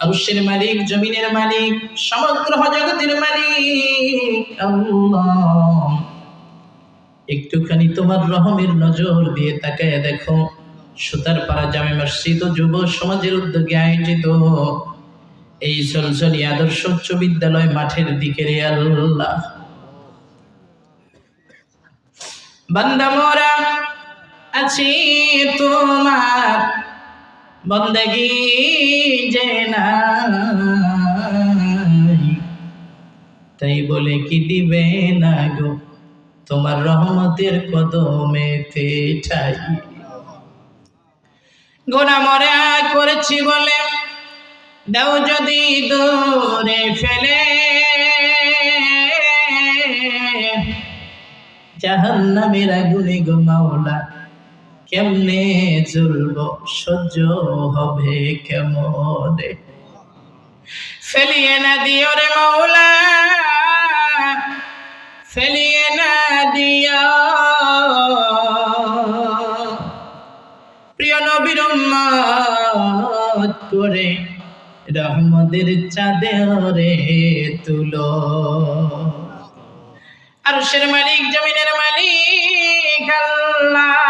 আরশের মালিক, জমিনের মালিক, সমগ্র জগতের মালিক একটুখানি তোমার রহমের নজর দিয়ে তাকায় দেখো। সুতার পাড়া জামে মসজিদ যুব সমাজের উদ্যোগে আয়োজিত। এই সলসলি আদর্শ উচ্চ বিদ্যালয় মাঠের দিকে রে আল্লাহ। বান্দা মোরা, আছি তোমার বন্দগি যে তাই বলে কি দিবে না গো? তোমার রহমতের কদমেতে ঠাই গোনা মরে করেছি বলে, দাও যদি দূরে ফেলে। জাহান্নামের আগুনে গো মাওলা কেমনে জ্বলব সহ্য হবে কেমনে? ফেলিয়ে না দিও রে মৌলা, ফেলিয়ে না দিও। প্রিয় নবীর করে রহমদের চাঁদে রে তুলো। আর মালিক, জমিনের মালিক, আল্লাহ।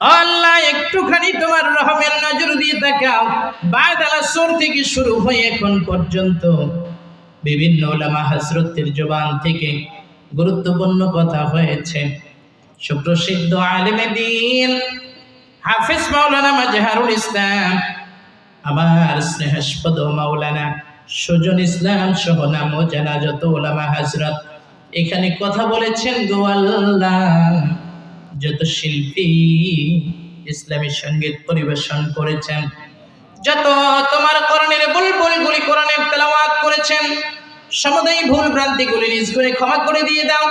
আল্লাহ, একটুখানি তোমার রহমের নজর দিয়ে তাকাও। বাদালা সোর থেকে শুরু হয়ে এখন পর্যন্ত বিভিন্ন ওলামা হাসরতের জবান থেকে গুরুত্বপূর্ণ কথা হয়েছে। সুপ্রসিদ্ধ আলেমে দিন, হাফিজ মাওলানা মাজহারুল ইসলাম, আমার স্নেহাস্পদ মাওলানা সুজন ইসলাম সহ নাম জানা যত ওলামা হাজরত। এখানে কথা বলেছেন গো আল্লাহ। যত শিল্পী ইসলামী সংগীত পরিবেশন করেছেন, যত তোমার করণের বুলবুল গুলি করণের তেলাওয়াত করেছেন, সমুদায় ভুল ভ্রান্তিগুলি নিজ করে ক্ষমা করে দিয়ে দাও।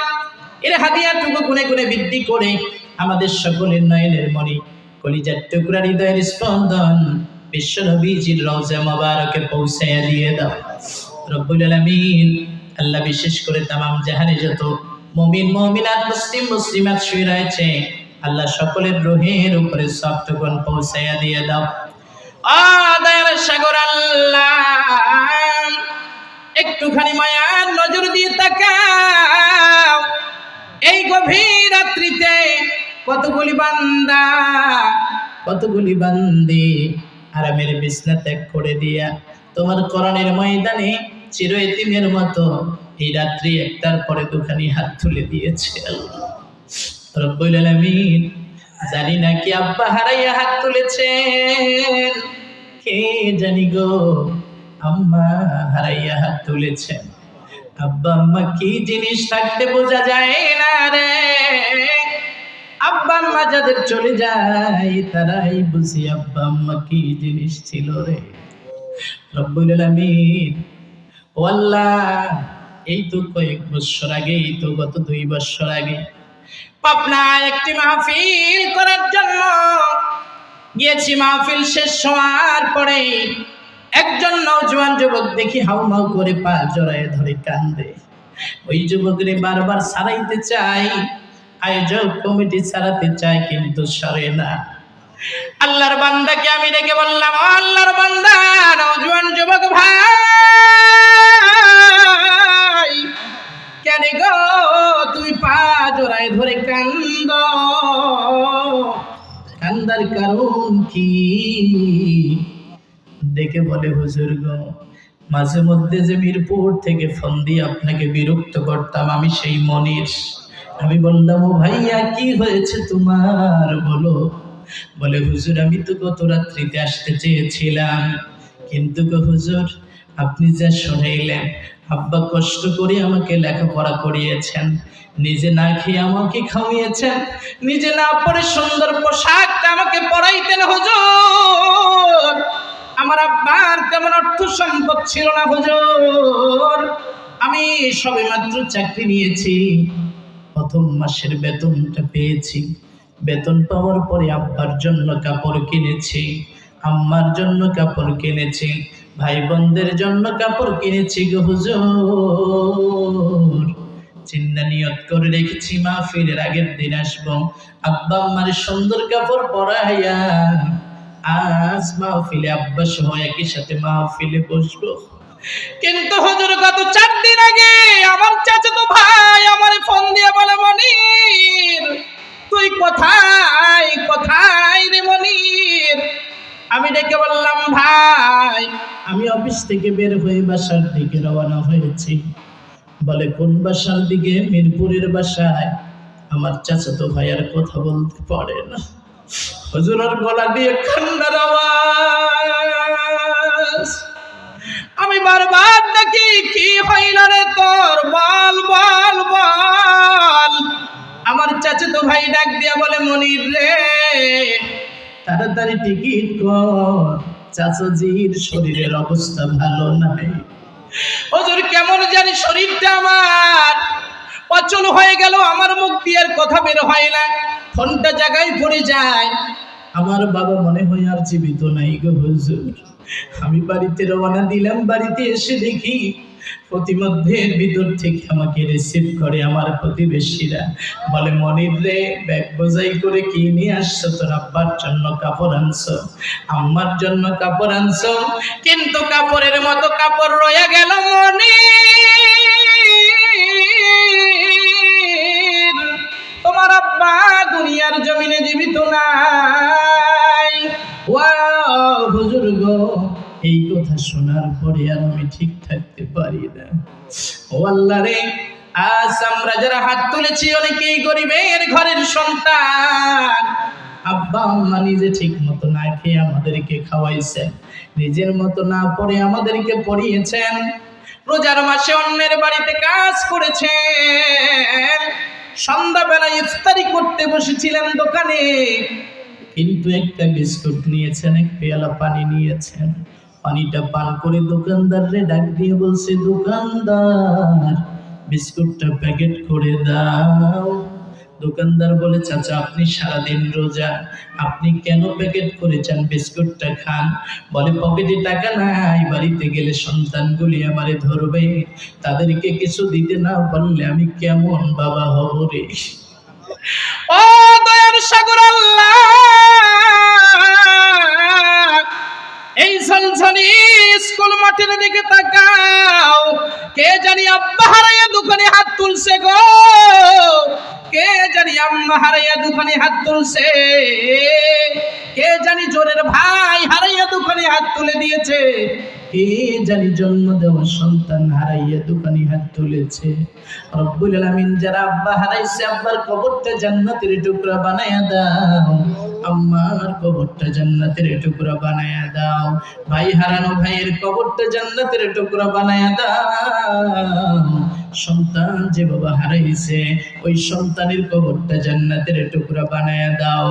এর হাদিয়াটুকু গুনে গুনে বৃদ্ধি করে আমাদের সকলের নয়নের মণি, কলিজার টুকরা হৃদয়ের স্পন্দন বিশ্বনবীজির রওজা মোবারকে পৌঁছাইয়া দিয়ে দাও। রব্বুল আলামিন, আল্লাহ বিশেষ করে তামাম জাহানে যত মুমিন, মুমিনাত, মুসলিম, মুসলিমাত শুয়ে রয়েছে। আল্লাহ সকলের রোহের উপরে সবটুকুন পৌঁছাইয়া দিয়ে দাও। আদায়ের সাগর আল্লাহ, একটুখানি মায়ার নজর দিয়ে তাকাও। এই গভীর রাত্রিতে কতগুলি বান্দা, কতগুলি বান্দি আরামের বিছনা ত্যাগ করে দিয়া তোমার করণের ময়দানে চির এতিমের মতো এই রাত্রি একটার পরে দুখানি হাত তুলে দিয়েছে জানি না কি আব্বা হারাইয়া হাত তুলেছেন। কে জানি গো আম্মা হারাইয়া হাত তুলেছেন। আব্বা, আম্মা, কি জিনিস থাকতে বোঝা যায় না রে। আব্বা, আম্মা যাদের চলে যায়, তারাই বুঝি আব্বা, আম্মা কি জিনিস ছিল রে। রব্বুল আলামিন, ও আল্লাহ এই তো কয়েক বছর আগে এই তো গত দুই বছর আগে। পাবনায় একটি মাহফিল করার জন্য গিয়েছি। মাহফিল শেষ হওয়ার পরে একজন নওজোয়ান যুবক দেখি হাউ হাউমাউ করে পা জড়ায় ধরে কান্দে। ওই যুবকরে বারবার সারাইতে চাই, আয়োজক কমিটি সারাতে চায় কিন্তু সরে না। আল্লাহর বান্দাকে আমি ডেকে বললাম, "ও আল্লাহর বান্দা নওজোয়ান যুবক ভাই। কেন গো তুমি পা জোড়ায় ধরে কান্দ? কান্দার কারণ কি? ডেকে বলে, হুজুর গো, মাঝে মধ্যে যে মিরপুর থেকে ফোন দিয়ে আপনাকে বিরক্ত করতাম, আমি সেই মনির। আমি বললাম, ও ভাইয়া, কি হয়েছে তোমার? বলো। বলে, হুজুর, আমি তো গত রাত্রিতে আসতে চেয়েছিলাম। কিন্তু গো হুজুর, আপনি যা শোনাইলেন, আব্বা কষ্ট করে আমাকে লেখাপড়া করিয়েছেন। নিজে না খেয়ে আমাকে খাওয়িয়েছেন। নিজে না পরে সুন্দর পোশাকটা আমাকে পরাইতেন, হুজুর। আমার আব্বার তেমন অর্থ সম্পদ ছিল না, হুজুর। আমি সবে মাত্র চাকরি নিয়েছি। প্রথম মাসের বেতনটা পেয়েছি। বেতন পাওয়ার পরে আব্বার জন্য কাপড় কিনেছি, আম্মার জন্য কাপড় কিনেছি ভাই বোনদের জন্য কাপড় কিনেছি গো হুজুর। চিন্তা নিয়ত করে রেখেছি মাহফিলের আগের দিন আসব, আব্বা আম্মার সুন্দর কাপড় পরাইয়া আজ মাহফিলে আব্বা সহ একই সাথে মাহফিলে বসবো। কিন্তু হুজুর, গত চার দিন আগে আমার চাচাতো ভাই আমার ফোন দিয়ে বলে, মনির তুই কোথায় কোথায় রে মনির? আমি ডেকে বললাম, ভাই, আমি অফিস থেকে বের হয়ে বাসার দিকে রওনা হয়েছি। বলে, কোন বাসার দিকে? মিরপুরের বাসায়। আমার চাচাতো ভাই আর কথা বলতে পারে না। হুজুরের গলা দিয়ে ঠান্ডার আওয়াজ। আমি বারবার ডাকি তাড়াতাড়ি টিকিট কর। চাচাজির শরীরের অবস্থা ভালো নাই। ওজোর কেমন জানি শরীরটা আমার? অচল হয়ে গেল, আমার মুখ দিয়ে কথা বের হয় না। ফোনটা জায়গায় পড়ে যায়। আমার বাবা মনে হয় আর জীবিত নাই গো হুজুর। আমি বাড়িতে রওনা দিলাম, বাড়িতে এসে দেখি প্রতিমধ্যের ভিতর থেকে আমাকে রিসিভ করে আমার প্রতিবেশীরা। বলে মনির রে, ব্যাগ বোঝাই করে কি নিয়ে আসছো? তোর আব্বার জন্য কাপড় আনছো, আম্মার জন্য কাপড় আনছো, কিন্তু কাপড়ের মতো কাপড় রয়ে গেল মনির তোমার আব্বা দুনিয়ার জমিনে জীবিত নাই। ওয়া হুজুর গো, এই কথা শোনার পরে আর আমি ঠিক থাকতে পারি ও রে, আজ আমরা যারা হাত তুলেছি অনেকেই গরিবের ঘরের সন্তান। আব্বা আম্মা নিজে ঠিক মতো না খেয়ে আমাদেরকে খাওয়াইছেন, নিজের মতো না পড়ে আমাদেরকে পড়িয়েছেন, রোজার মাসে অন্যের বাড়িতে কাজ করেছেন। সন্ধ্যাবেলা ইফতারি করতে বসেছিলেন দোকানে, কিন্তু একটা বিস্কুট নিয়েছেন, এক পেয়ালা পানি নিয়েছেন। পানিটা পান করে দোকানদাররে ডাক দিয়ে বলছে, দোকানদার, বিস্কুটটা প্যাকেট করে দাও। দোকানদার বলে, চাচা, আপনি সারাদিন রোজা, আপনি কেন প্যাকেট করেছেন বিস্কুটটা খান। বলে, পকেটে টাকা নাই, বাড়িতে গেলে সন্তানগুলি আমারে ধরবে। তাদেরকে কিছু দিতে না পারলে আমি কেমন বাবা হব রে? ও দয়ার সাগর আল্লাহ! এই ঝনঝনি স্কুল মাঠের দিকে তাকাও। কে জানি আব্বা হারাইয়া দোকানে হাত তুলছে গো। কে জানি আম্মা হারাইয়া দোকানে হাত তুলছে। কে জানি জোরের ভাই হারাইয়া দোকানে হাত তুলে দিয়েছে। কে জানি জন্ম দেওয়া সন্তান হারাইয়া দোকানে হাত তুলেছে। রব্বুল আলামিন যারা আব্বা হারাইছে, আব্বার কবরটা জান্নাতের টুকরা বানায়া দাও। আম্মার কবরটা জান্নাতের টুকরা বানায়া দাও। ভাই হারানো ভাইয়ের কবরটা জান্নাতের টুকরা বানায়া দাও। সন্তান যে বাবা হারাইছে, ওই সন্তানের কবরটা জান্নাতের টুকরা বানায়া দাও।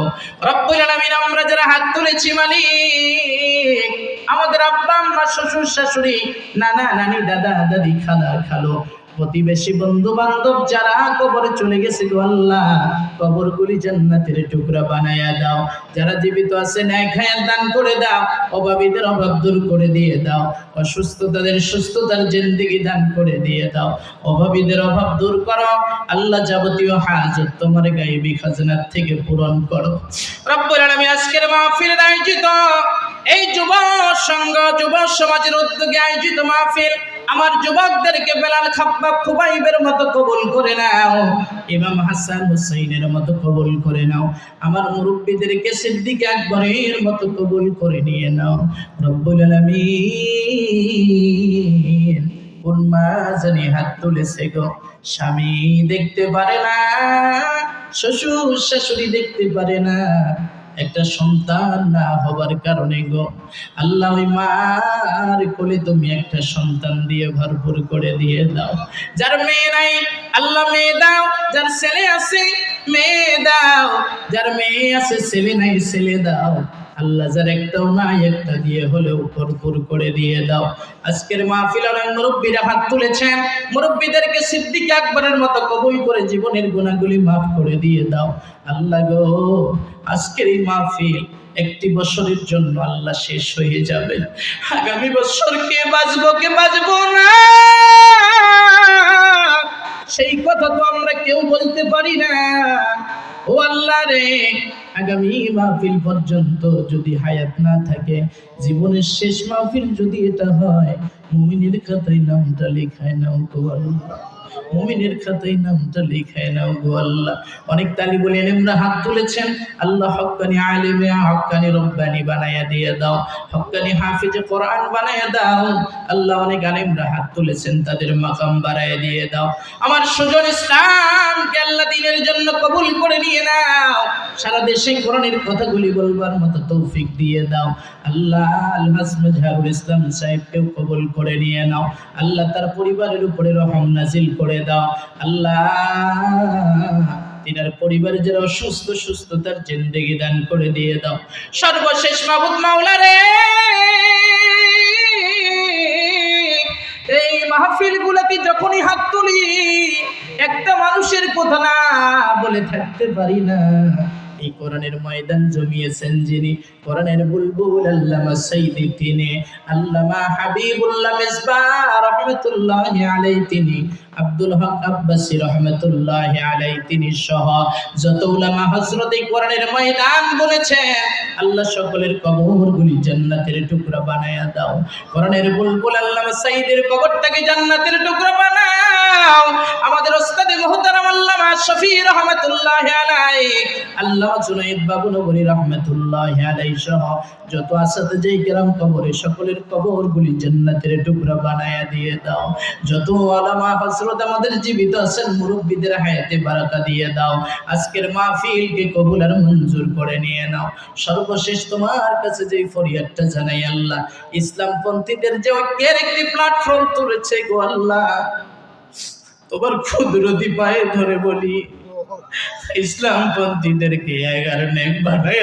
রব্বুল আলামিন, আমরা যারা হাত তুলেছি মালিক আমাদের আব্বা আম্মা শ্বশুর শাশুড়ি নানা নানি দাদা দাদি খালা খালো। প্রতিবেশী বন্ধু বান্ধব যারা কবরে চলে গেছে গো আল্লাহ কবরগুলি জান্নাতের টুকরা বানায়া দাও। যারা জীবিত আছে, ন্যায় খায়াল দান করে দাও, অভাবীদের অভাব দূর করে দিয়ে দাও, অসুস্থতাদের সুস্থতার জিন্দিগি দান করে দিয়ে দাও, অভাবীদের অভাব দূর করো। আল্লাহ যাবতীয় হাজত তোমার গায়েবী খাজনার থেকে পূরণ করো। রব্বুল আলামিন আজকের মাহফিলের আয়োজিত। এই যুব সংঘ, যুব সমাজের উদ্যোগে আয়োজিত মাহফিল আমার যুবকদেরকে বেলাল খাপ্পা খুবাইবের মতো কবুল করে নাও, ইমাম হাসান হুসাইনের মতো কবুল করে নাও, আমার মুরব্বীদেরকে সিদ্দিক আকবরের মতো কবুল করে নিয়ে নাও, রব্বুল আলামিন। কোন মা হাত তুলেছে গো? স্বামী দেখতে পারে না, শ্বশুর শাশুড়ি দেখতে পারে না। একটা সন্তান না হবার কারণে গো। আল্লাহ ওই মার কোলে তুমি একটা সন্তান দিয়ে ভরপুর করে দিয়ে দাও। যার মেয়ে নাই, আল্লাহ মেয়ে দাও। যার ছেলে আছে, মেয়ে দাও। যার মেয়ে আছে, ছেলে নাই, ছেলে দাও। আল্লাহ একটাও নাই, একটা দিয়ে হলেও ভরপুর করে দিয়ে দাও। আজকের মাহফিল অনেক মুরব্বীরা হাত তুলেছেন। মুরব্বীদেরকে সিদ্দিক আকবরের মতো কবুল করে জীবনের গুণাগুলি মাফ করে দিয়ে দাও। আল্লাহ গো, আজকের এই মাহফিল একটি বছরের জন্য আল্লাহ শেষ হয়ে যাবে। আগামী বছর কে বাঁচবো কে বাঁচবো না? সেই কথা তো আমরা কেউ বলতে পারি না। ও আল্লাহ রে, আগামী মাহফিল পর্যন্ত যদি হায়াত না থাকে, জীবনের শেষ মাহফিল যদি এটা হয়, মুমিনের খাতায় নামটা লেখায় নাও তো আল্লাহ। মুমিনের খাতায় নামটা লেখায় নাও গো আল্লাহ। অনেক তালি বলে এলেমরা হাত তুলেছেন? আল্লাহ হক্কানি আলিমে, হক্কানি রব্বানি বানায়া দিয়ে দাও। হক্কানি হাফিজে কোরআন বানায়া দাও। আল্লাহ অনেক আলিমরা হাত তুলেছেন, তাদের মাকাম বাড়ায় দিয়ে দাও। আমার সুজন ইসলামকে আল্লাহ দিনের জন্য কবুল করে নিয়ে নাও। সারা দেশে কোরআনের কথাগুলি বলবার মতো তৌফিক দিয়ে দাও। আল্লাহ আলহাজ মজহারুল ইসলাম সাহেবকেও কবুল করে নিয়ে নাও। আল্লাহ তার পরিবারের উপরে রহম নাজিল করে দাও। আল্লাহ, তিনার পরিবারে যারা অসুস্থ, সুস্থতার জিন্দেগি দান করে দিয়ে দাও। সর্বশেষ মাহবুব মাওলা রে। এই মাহফিল গুলাতে যখনই হাত তুলি, একটা মানুষের কথা না বলে থাকতে পারি না। এই কোরআনের ময়দান জমিয়েছেন যিনি কোরআনের বুলবুল আল্লামা সাইদি তিনি, আল্লামা হাবিবুল্লাহ মিসবাহ রাহমাতুল্লাহি আলাইহি তিনি। আব্দুল হক আব্বাসী রহমাতুল্লাহি আলাইহি, তিনি সহ যত উলামা হযরত এই কোরআনের ময়দান বলেছে, আল্লাহ সকলের কবরগুলি জান্নাতের টুকরা বানায়া দাও। কোরআনের বুলবুল আল্লামা সাইদের কবরটাকে জান্নাতের টুকরা বানাও। আমাদের ওস্তাদে মুহতারাম আল্লামা শফি রহমাতুল্লাহি আলাইহি আল্লাহ জুনাইদ বাবু নগরী রহমাতুল্লাহি আলাইহি সহ যত আসাদ যেই কেরাম কবরে সকলের কবরগুলি জান্নাতের টুকরা বানায়া দিয়ে দাও। যত আলামা হযরত আমাদের জীবিত আছেন মুরব্বীদের হায়াতে বারাকা দিয়ে দাও। আজকের মাহফিলকে কবুল আর মঞ্জুর করে নিয়ে নাও। সর্বশেষ তোমার কাছে যে ফরিয়াদটা জানাই আল্লাহ, ইসলামপন্থীদের যে ঐক্যের একটি প্ল্যাটফর্ম তুলেছে গো আল্লাহ। তোমার ক্ষুদ্রতি পায়ে ধরে বলি, ইসলামপন্থীদেরকে এগারো নেক বানায়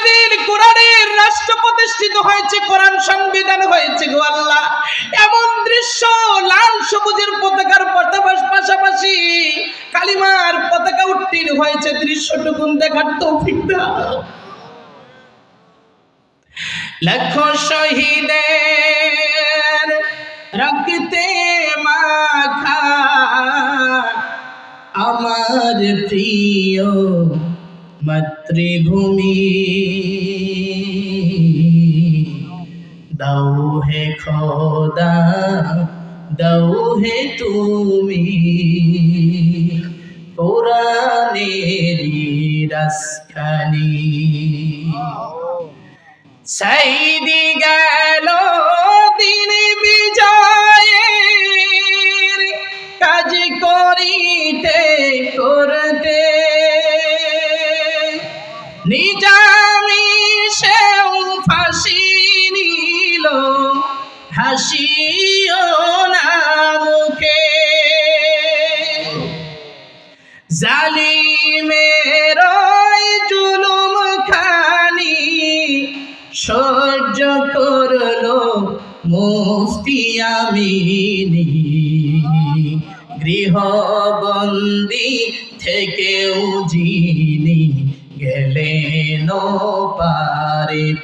আগামী কোরআনের রাষ্ট্র প্রতিষ্ঠিত হয়েছে, কোরআন সংবিধান হয়েছে গো আল্লাহ। এমন দৃশ্য লাল সবুজের পতাকার পাশাপাশি কালিমার পতাকা উত্তীর্ণ হয়েছে। দৃশ্যটুকুন দেখার তৌফিক দাও। লক্ষ শহীদের রক্তে মাখা আমার প্রিয় মাতৃভূমি। দাও হে খোদা দাও হে তুমি। কোরআনেরি সাইদি গেল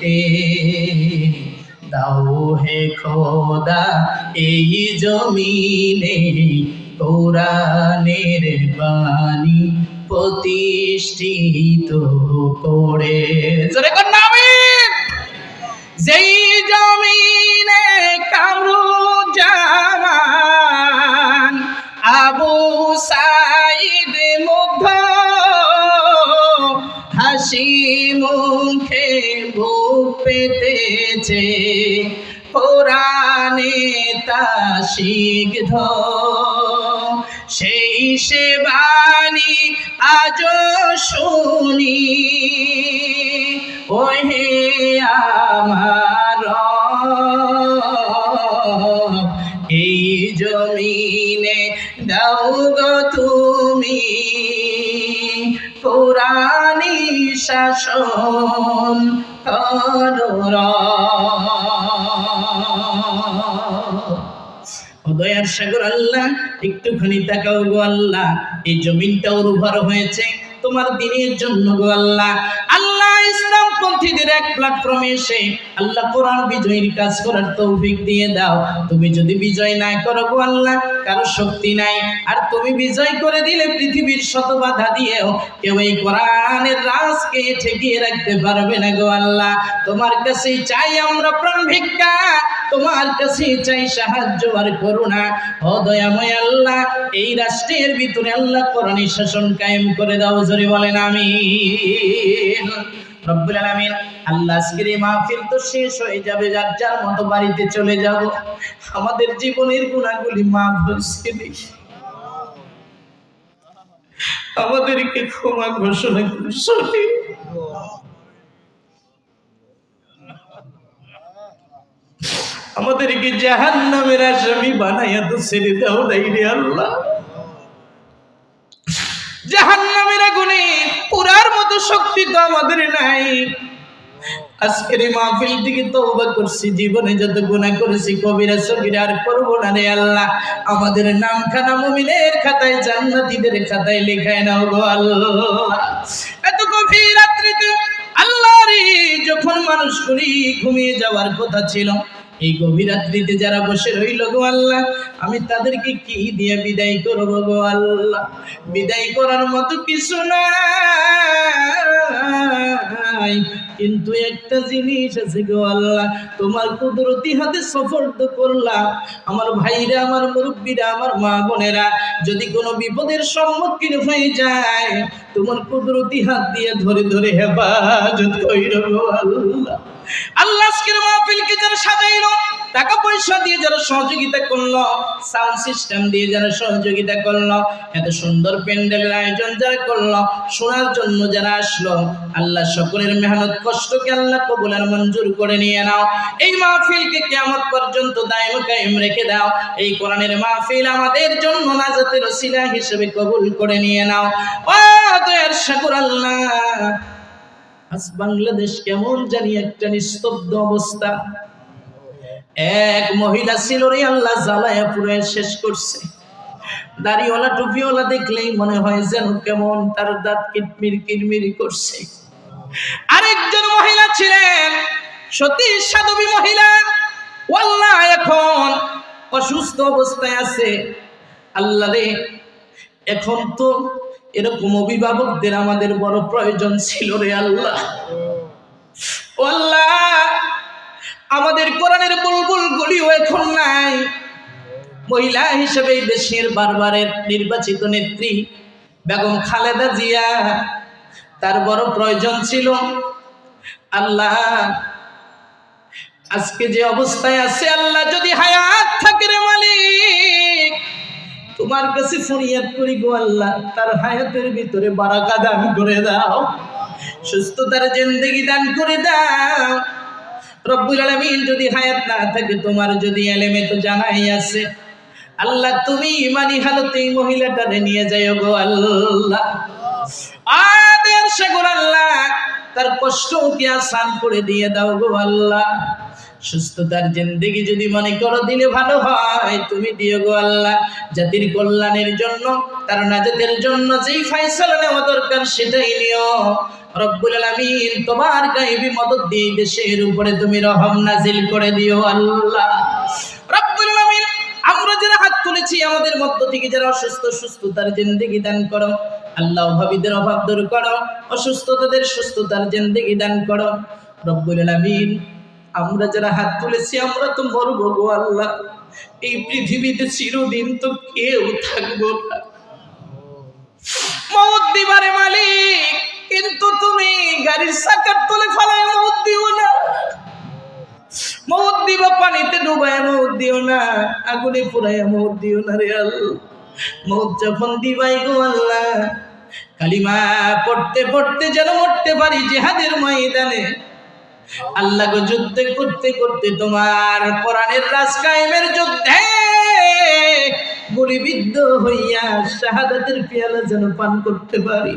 পারেতে দাও হে খোদা এই জমিনে কোরআনের বাণী প্রতিষ্ঠিত করে। যেই পেতেছে। কোরআনে তা সিগ্ধ সেই সে বাণী আজ শুনি। ওহে আমার এই জমিনে দাও গো তুমি। কোরআনি শাসন উদয়ার সাগর আল্লাহ, একটুখানি তাকাও গো আল্লাহ, এই জমিনটা উর্বর হয়েছে, তোমার দিনের জন্য গো আল্লাহ। আল্লাহ ইসলাম পন্থীদের এক প্ল্যাটফর্মে এসে আল্লাহ কোরআন বিজয়ীর কাজ করার তৌফিক দিয়ে দাও। তুমি যদি বিজয় না করো গো আল্লাহ, কারও শক্তি নাই। আর তুমি বিজয় করে দিলে পৃথিবীর শত বাধা দিয়েও কেউ এই কোরআনের রাজকে ঠেকিয়ে রাখতে পারবে না গো আল্লাহ। তোমার কাছে চাই আমরা প্রাণ ভিক্ষা তোমার কাছে চাই সাহায্য আর করুণা। ও দয়াময় আল্লাহ, এই রাষ্ট্রের ভিতরে আল্লাহ কোরআনী শাসন কায়েম করে দাও, জোরে বলেন আমি রব্বুল আলামিন, আল্লাহ আজকের এই মাহফিল তো শেষ হয়ে যাবে, যার যার মতো বাড়িতে চলে যাব। আমাদের জীবনের গুণাগুলি মাফ হয়েছে আমাদেরকে ক্ষমা ঘোষণা করছি আমাদেরকে জাহান নামের আসামি বানাইয়া তো ছেড়ে দাও নাই রে আল্লাহ। জাহান নামের আগুনে পুরার মতো শক্তি তো আমাদের নাই। আজকের এই মাহফিল থেকে তওবা করছি, জীবনে যত গুনাহ করেছি, কবিরা সবিরা আর করব না রে আল্লাহ। আমাদের নাম খানা মুমিনের খাতায়, জান্নাতীদের খাতায় লেখায় নাও গো আল্লাহ। এত গভীর রাত্রিতে আল্লাহ রে যখন মানুষ করি ঘুমিয়ে যাওয়ার কথা ছিল এই গভীর রাত্রিতে যারা বসে রইল গো আল্লাহ, আমি তাদেরকে কি দিয়ে বিদায় করব গো আল্লাহ? বিদায় করার মতো কিছু নাই। কিন্তু একটা জিনিস আছে গো আল্লাহ, তোমার কুদরতি হাতে সফর তো করলাম। আমার ভাইরা, আমার মুরব্বীরা, আমার মা বোনেরা, যদি কোনো বিপদের সম্মুখীন হয়ে যায়, তোমার কুদরতি হাত দিয়ে ধরে ধরে হেফাজত কইর গো আল্লাহ। আল্লাহ আজকের মাহফিলকে যারা সাজাইলো, টাকা পয়সা দিয়ে যারা সহযোগিতা করল সাউন্ড সিস্টেম দিয়ে যারা সহযোগিতা করল, এত সুন্দর প্যান্ডেলের আয়োজন যারা করল, শোনার জন্য যারা আসলো, আল্লাহ সকলের মেহনত, কষ্টকে আল্লাহ মঞ্জুর করে নিয়ে নাও। এই মাহফিলকে কেমন পর্যন্ত দায়ম কায়েম রেখে দাও। এই কোরআনের মাহফিল আমাদের জন্য নাজাতের ওসিলা হিসেবে কবুল করে নিয়ে নাও। ও দয়ার শাকুর আল্লাহ আজ বাংলাদেশ কেমন জানি একটা নিস্তব্ধ অবস্থা। এক মহিলা ছিল রে, আল্লাহ জ্বালায়া পুরে শেষ করছে। দাড়িওয়ালা, টুপিওয়ালা দেখলেই মনে হয় যেন কেমন তার দাঁত কিটমির কিরমির করছে। আরেকজন মহিলা ছিলেন সতী সাধবী মহিলা। ওয়াল্লাহ, এখন অসুস্থ অবস্থায় আছে। আল্লাহ রে, এখন তো এরকম অভিভাবকদের আমাদের বড় প্রয়োজন ছিল রে আল্লাহ। আমাদের কোরআনের বুলবুল গুলিও এখন নাই। মহিলা হিসেবে দেশের বারবারের নির্বাচিত নেত্রী বেগম খালেদা জিয়া, তার বড় প্রয়োজন ছিল। আল্লাহ, আজকে যে অবস্থায় আছে আল্লাহ, যদি হায়াত থাকে রে মালিক তোমার কাছে ফরিয়াদ করি গো আল্লাহ, তার হায়াতের ভিতরে বারাকা দান করে দাও, সুস্থতার জিন্দেগি দান করে দাও। রব্বুল আলামিন যদি হায়াত না থাকে, তোমার যদি এলেমে তো জানাই আছে। আল্লাহ তুমি ইমানি হালতে এই মহিলাটারে নিয়ে যাও গো আল্লাহ। আদের সাগর আল্লাহ, তার কষ্ট কি আসান করে দিয়ে দাও গো আল্লাহ। সুস্থতার জিন্দেগি যদি মনে করো দিলে ভালো হয়, তুমি দিও গো আল্লাহ। জাতির কল্যাণের জন্য, তার নাজাতের জন্য যেই ফাইসালা নেওয়া দরকার সেটাই নিও। রব্বুল আলামিন তোমার গায়েবী মদত দিয়ে দেশের উপরে তুমি রহম নাজিল করে দিও আল্লাহ। রব্বুল আলামিন, আমরা যারা হাত তুলেছি, আমাদের মধ্য থেকে যারা অসুস্থ, সুস্থতার জিন্দেগি দান করো। আল্লাহ অভাবীদের অভাব দূর করো, অসুস্থতাদের সুস্থতার জিন্দেগি দান করো। রব্বুল আলামিন আমরা যারা হাত তুলেছি, আমরা তো মরবো গো আল্লাহ। এই পৃথিবীতে চিরদিন তো কেউ থাকব না। মত দিবারে মালিক, কিন্তু তুমি গাড়ির চাকার তলে ফালায় মত দিও না। মত দিবা, পানিতে ডুবায় মত দিও না, আগুনে পুরায় মত দিও না রে আল্লাহ। মত যখন দিবাই গো আল্লাহ, কালিমা পড়তে পড়তে যেন মরতে পারি জেহাদের ময়দানে। আল্লাহ গো যুদ্ধ, করতে করতে তোমার কোরআনের রাজ কায়েমের যুদ্ধে গুলিবিদ্ধ হইয়া শাহাদাতের পেয়ালা যেন পান করতে পারি।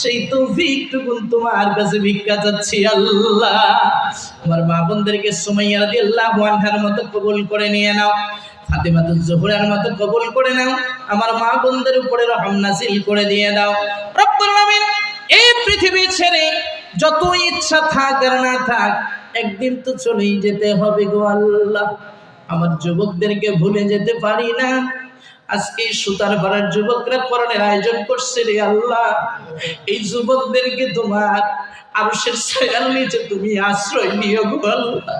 সেই তৌফিকটুকু তোমার কাছে ভিক্ষা চাচ্ছি আল্লাহ। আমার মা বোনদেরকে সুমাইয়া রাদিয়াল্লাহু আনহার মতো কবুল করে নিয়ে নাও। ফাতেমাতুজ জোহরার মতো কবুল করে নাও। আমার মা বোনদের উপরে রহম নাজিল করে দিয়ে দাও। রব্বুল আলামিন এই পৃথিবী ছেড়ে যত ইচ্ছা থাক আর না থাক, একদিন তো চলেই যেতে হবে গো আল্লাহ। আমার যুবকদেরকে ভুলে যেতে পারি না। আজকে সুতার পাড়ার যুবকরা করণের আয়োজন করছে রে আল্লাহ। এই যুবকদেরকে তোমার আরশের ছায়ার নিচে তুমি আশ্রয় নিও গো আল্লাহ।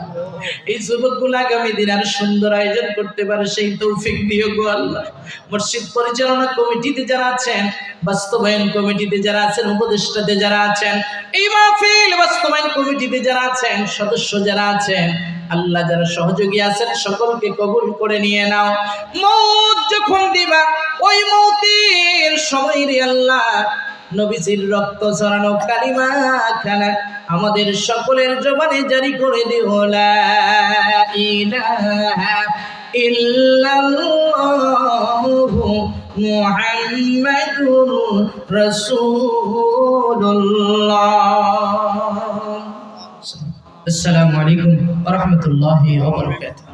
এই যুবকগুলো আগামী দিন আর সুন্দর আয়োজন করতে পারে, সেই তৌফিক দিও আল্লাহ। মসজিদ পরিচালনা কমিটিতে যারা আছেন, বাস্তবায়ন কমিটিতে যারা আছেন, উপদেষ্টাতে যারা আছেন, এই মাহফিল বাস্তবায়ন কমিটিতে যারা আছেন, সদস্য যারা আছেন, আল্লাহ যারা সহযোগী আছেন, সকলকে কবুল করে নিয়ে নাও। মৌত যখন দিবা, ওই মৌতের সময় রে আল্লাহ নবীজির রক্ত ছড়ানো কালিমা খানা আমাদের সকলের জবানে জারি করে দিও, লা ইলাহা ইল্লাল্লাহু মুহাম্মাদুর রাসূলুল্লাহ। আসসালামু আলাইকুম ওয়া রাহমাতুল্লাহি ওয়া বারাকাতুহু।